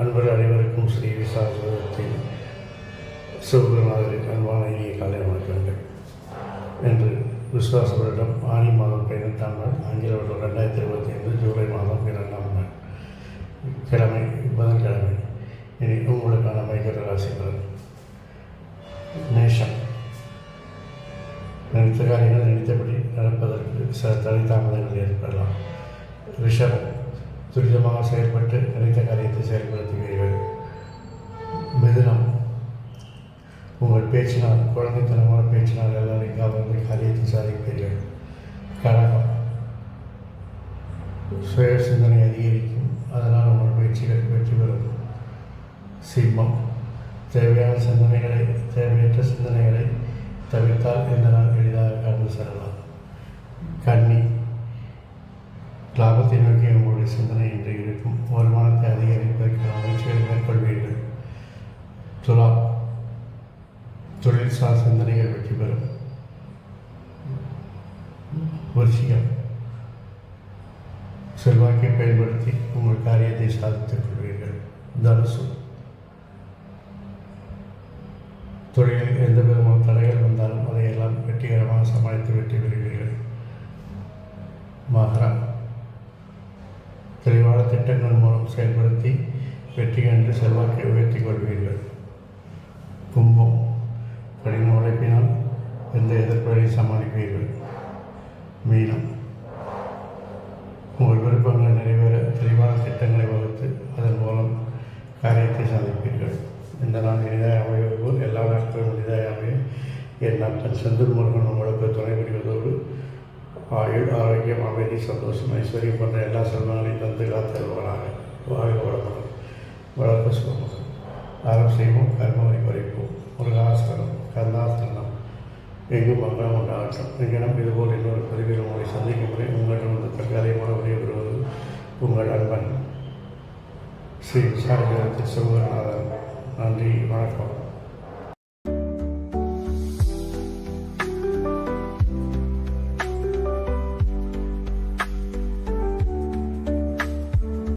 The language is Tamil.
அன்பர் அனைவருக்கும் ஸ்ரீ விசாரத்தின் சிவகுருநாதரின் அன்பான இனிய காலை வணக்கங்கள். என்று விஸ்வாச வருடம் ஆனி மாதம் பதினெட்டாம் நாள் ஆங்கில வருடம் ரெண்டாயிரத்தி இருபத்தி ஐந்து இனி உங்களுக்கான மைகர ராசிகள் மேஷம் நினைத்த காரியங்கள் நினைத்தபடி நடப்பதற்கு சில தடை தாமதங்கள் ஏற்படலாம். ரிஷபம். துரிதமாக செயல்பட்டு நினைத்த காரியத்தை செயல்படுத்துவீர்கள். மிதுனம். உங்கள் பேச்சினால் குழந்தைத்தனமான பேச்சினால் எல்லாரும் கவர்ந்து காரியத்தை சாதிப்பீர்கள். கடகம். சுய சிந்தனை அதிகரிக்கும். அதனால் உங்கள் பயிற்சிகள் வெற்றி பெறும். சிம்மம். தேவையான சிந்தனைகளை தேவையற்ற சிந்தனைகளை தவிர்த்தால் இந்த நாள் எளிதாக கடந்து செல்லலாம். கன்னி. லாபத்தை நோக்கி உங்களுடைய சிந்தனை என்று இருக்கும். வருமானத்தை அதிகரிப்பதற்கான முயற்சிகளை மேற்கொள்வீர்கள் துலா தொழில்சார் சிந்தனைகள் வெற்றி பெறும். விருச்சிகம். செல்வாக்கை பயன்படுத்தி உங்கள் காரியத்தை சாதித்துக் கொள்வீர்கள். தனுசு. தொழிலில் எந்த விதமான தடைகள் வந்தாலும் அதையெல்லாம் வெற்றிகரமாக சமாளித்து வெற்றி பெறுவீர்கள். மகரம் தெளிவான திட்டங்கள் மூலம் செயல்படுத்தி வெற்றி கண்டு செல்வாக்கை உயர்த்தி கொள்வீர்கள். கும்பம். கடின உழைப்பினால் எந்த எதிர்ப்புகளையும் சமாளிப்பீர்கள். மீனம். உங்கள் விருப்பங்கள் நிறைவேற தெளிவான திட்டங்களை வகுத்து அதன் மூலம் காரியத்தை சாதிப்பீர்கள் இந்த நாள் இனிதாக அமைவது எல்லா நாட்களும் இனிதாக அமைய என் செந்தில் முருகன் உங்களுக்கு துணை புரிவதோடு ஆயுள் ஆரோக்கியம் அமைதி சந்தோஷம் ஐஸ்வர்யம் போன்ற எல்லா செல்வங்களையும் தந்து காத்தருவாராக வாழ்க வளமுடன். வளர்ப்பு சுகமுகம் ஆரம் செய்வோம் கர்மவரை குறைப்போம் முருகாசனம் கந்தாசனம் எங்கும் மங்களம் உண்டாகட்டும். எங்கனம் இதுபோல் இன்னொரு பதிவில் உங்களை சந்திக்கும் முறை உங்களிடம் வந்து தற்காலிகமான விடைபெறுவது உங்கள் அன்பன். ஸ்ரீ விசாரத்தில் சிவகுருநாதன்.